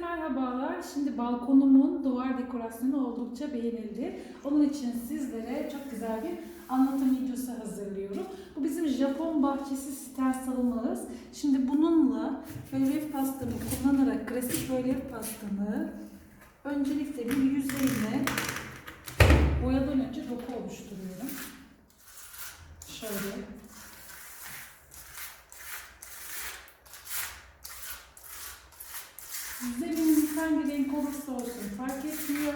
merhabalar. Şimdi balkonumun duvar dekorasyonu oldukça beğenildi. Onun için sizlere çok güzel bir anlatım videosu hazırlıyorum. Bu bizim Japon bahçesi stensalımız. Şimdi bununla rölyef pastamı kullanarak klasik rölyef pastamı öncelikle bir yüzeyine boyadan önce doku oluşturuyorum. Şöyle. Renk olursa olsun fark etmiyor.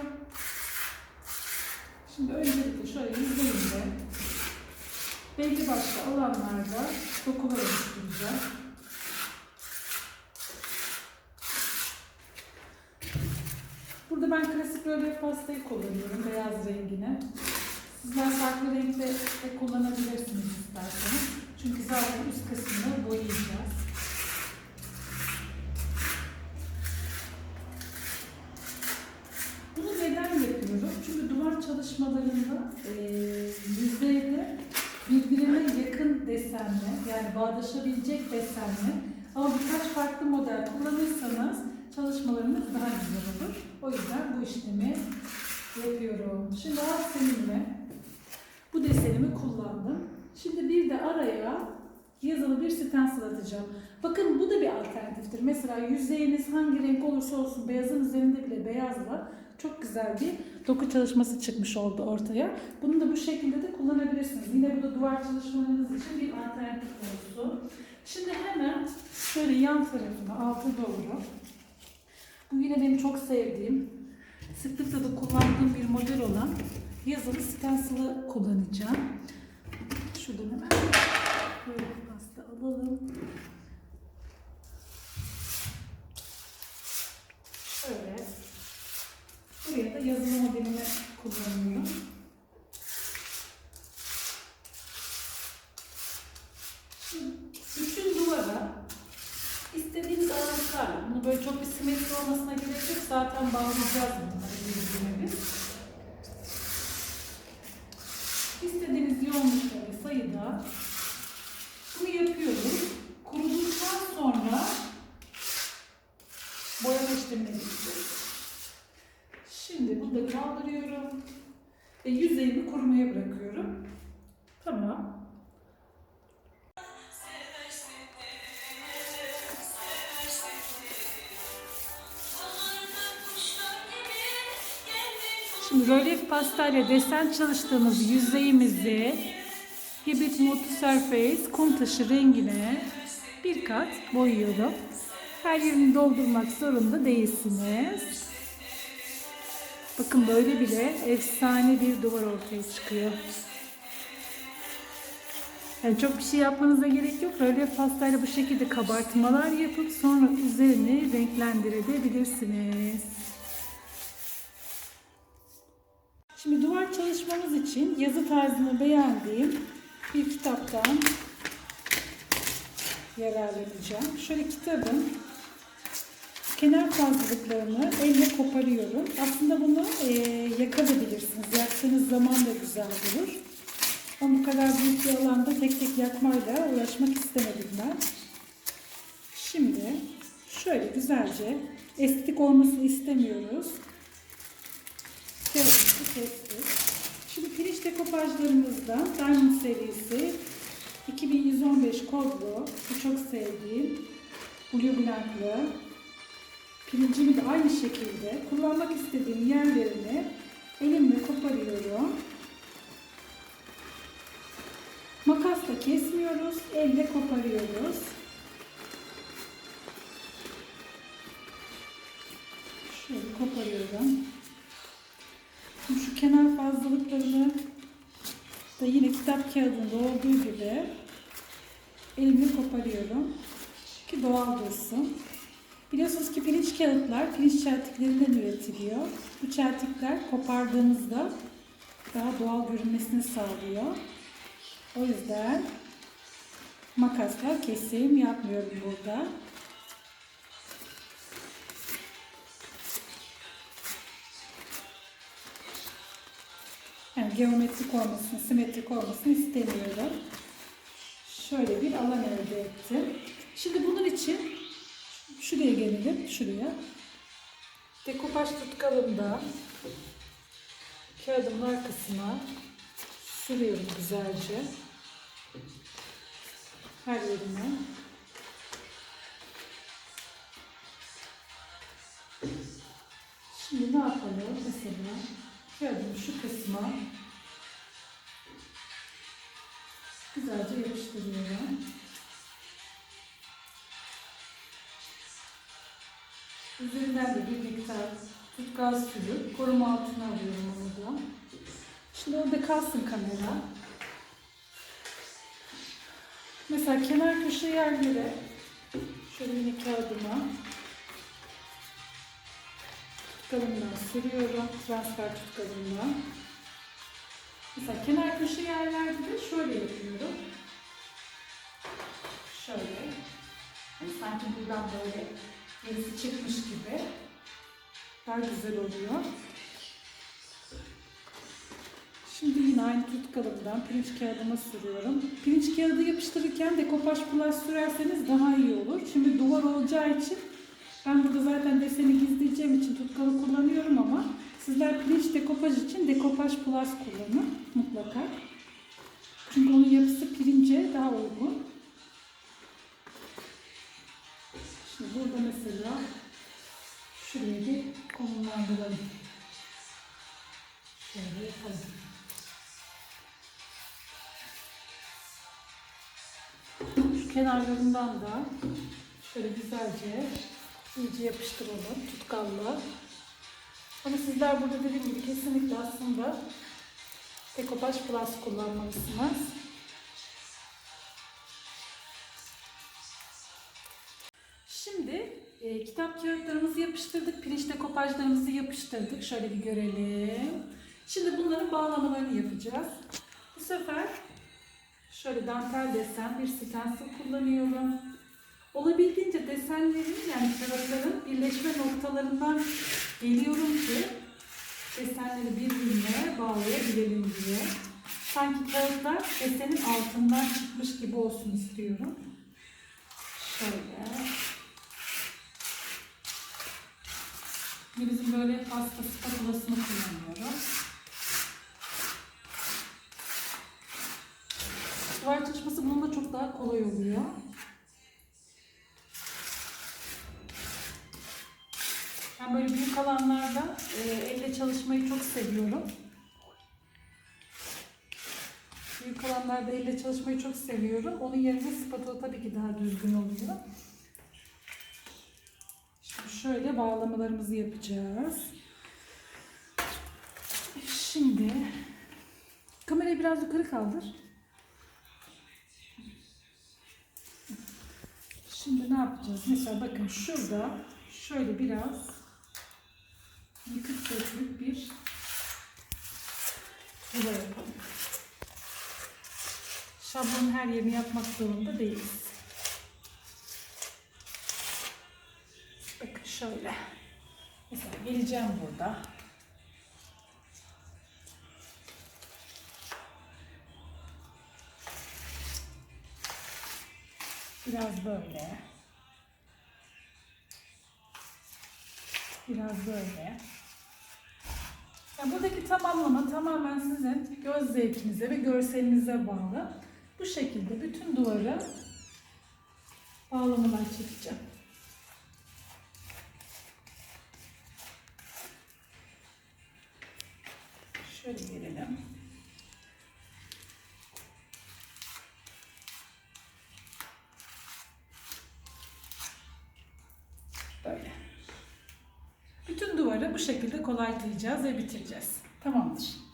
Şimdi öncelikle şöyle yüzeyinde belli başlı alanlarda dokular oluşturacağım. Burada ben klasik rölyef pastayı kullanıyorum, beyaz rengini. Sizler farklı renkte de kullanabilirsiniz isterseniz. Çünkü zaten üst kısmını boyayacağız. Bunu neden yapıyorum? Çünkü duvar çalışmalarında eee yüzeyde birbirine yakın desenli, yani bağdaşabilecek desenli ama birkaç farklı model kullanırsanız çalışmalarınız daha güzel olur. O yüzden bu işlemi yapıyorum. Şimdi alt seninle bu desenimi kullandım. Şimdi bir de araya yazılı bir stencil atacağım. Bakın bu da bir alternatiftir. Mesela yüzeyiniz hangi renk olursa olsun beyazın üzerinde bile beyazla çok güzel bir doku çalışması çıkmış oldu ortaya. Bunu da bu şekilde de kullanabilirsiniz. Yine bu da duvar çalışmalarınız için bir alternatif olsun. Şimdi hemen şöyle yan tarafına altı doğru. Bu yine benim çok sevdiğim, sıklıkla da kullandığım bir model olan yazılı stencil'ı kullanacağım. Şuradan hemen böyle alalım. Şöyle. Buraya da yazılı modelimi kullanıyorum. Bütün duvara istediğiniz aralıklarla, bunu böyle çok bir simetri olmasına gerek yok. Zaten bağlayacağız bunları biz. İstediğiniz yoğunlukta ve sayıda bunu yapıyorum. Kuruduktan sonra boyama işlemine geçeceğiz. Şimdi bunları kaldırıyorum ve yüzeyimi kurumaya bırakıyorum. Tamam. Şimdi rölyef pastayla desen çalıştığımız yüzeyimizi Hibrit Multi Surface kum taşı rengine bir kat boyuyorum. Her yerini doldurmak zorunda değilsiniz. Bakın böyle bile efsane bir duvar ortaya çıkıyor. Yani çok bir şey yapmanıza gerek yok. Rölyef pastayla bu şekilde kabartmalar yapıp sonra üzerini renklendirebilirsiniz. Şimdi duvar çalışmamız için yazı tarzını beğendiğim bir kitaptan yararlanacağım. Şöyle kitabın kenar fazlalıklarını elle koparıyorum. Aslında bunu e, yakabilirsiniz. Yaktığınız zaman da güzel durur. Ama bu kadar büyük bir alanda tek tek yakmayla uğraşmak istemedim ben. Şimdi şöyle güzelce estetik olmasını istemiyoruz. Kağıdımızı kestik. Şimdi pirinç dekopajlarımızdan Diamond serisi 2115 kodlu. Bu çok sevdiğim. Blue Blank'lı. Pirincimi de aynı şekilde kullanmak istediğim yerlerini elimle koparıyorum. Makasla kesmiyoruz, elle koparıyoruz. Şöyle koparıyorum. Şimdi şu kenar fazlalıklarını da yine kitap kağıdında olduğu gibi elimle koparıyorum ki doğal dursun. Biliyorsunuz ki pirinç kağıtlar pirinç çeltiklerinden üretiliyor. Bu çeltikler kopardığınızda daha doğal görünmesini sağlıyor. O yüzden makasla kesim yapmıyorum burada. Yani geometrik olmasını, simetrik olmasını istemiyorum. Şöyle bir alan elde ettim. Şimdi bunun için gelelim, şuraya. dekopaj tutkalımda kağıdımın arkasına sürüyorum güzelce. Her yerine. Şimdi ne yapalım? Mesela kağıdın şu kısma güzelce yapıştırıyorum. Üzerinden de bir miktar tutkal sürüp koruma altına alıyorum onu. Şimdi orada kalsın kamera. Mesela kenar köşe yerlere şöyle yine kağıdıma tutkalımdan sürüyorum. Transfer tutkalımdan. Mesela kenar köşe yerlerde de şöyle yapıyorum. Şöyle. Hani sanki buradan böyle gerisi çıkmış gibi. Daha güzel oluyor. Şimdi yine aynı tutkalımdan pirinç kağıdıma sürüyorum. Pirinç kağıdı yapıştırırken dekopaj plus sürerseniz daha iyi olur. Şimdi duvar olacağı için ben burada zaten deseni gizleyeceğim için tutkalı kullanıyorum ama sizler pirinç dekopaj için dekopaj plus kullanın mutlaka. Çünkü onun yapısı pirince daha uygun. Burada mesela şuraya bir konumlandıralım. Şöyle yapalım. Şu kenarlarından da şöyle güzelce iyice yapıştıralım tutkalla. Ama sizler burada dediğim gibi kesinlikle aslında Dekopaj Plus kullanmalısınız. E, kitap kağıtlarımızı yapıştırdık, pirinç dekopajlarımızı yapıştırdık. Şöyle bir görelim. Şimdi bunların bağlamalarını yapacağız. Bu sefer şöyle dantel desen bir stencil kullanıyorum. Olabildiğince desenlerin yani kağıtların birleşme noktalarından geliyorum ki desenleri birbirine bağlayabilelim diye. Sanki kağıtlar desenin altından çıkmış gibi olsun istiyorum. Şöyle. Şimdi bizim böyle pasta spatulasını kullanıyorum. Duvar çalışması bununla çok daha kolay oluyor. Ben böyle büyük alanlarda e, elle çalışmayı çok seviyorum. Büyük alanlarda elle çalışmayı çok seviyorum. Onun yerine spatula tabii ki daha düzgün oluyor. Şöyle bağlamalarımızı yapacağız. Şimdi kamerayı biraz yukarı kaldır. Şimdi ne yapacağız? Mesela bakın şurada şöyle biraz yıkık dökülük bir yuva yapalım. Şablonun her yerini yapmak zorunda değiliz. Şöyle. Mesela geleceğim burada. Biraz böyle. Biraz böyle. Ya buradaki tamamlama tamamen sizin göz zevkinize ve görselinize bağlı. Bu şekilde bütün duvarı bağlamalar çekeceğim. Şöyle gelelim. Böyle. Bütün duvarı bu şekilde kolaylayacağız ve bitireceğiz. Tamamdır.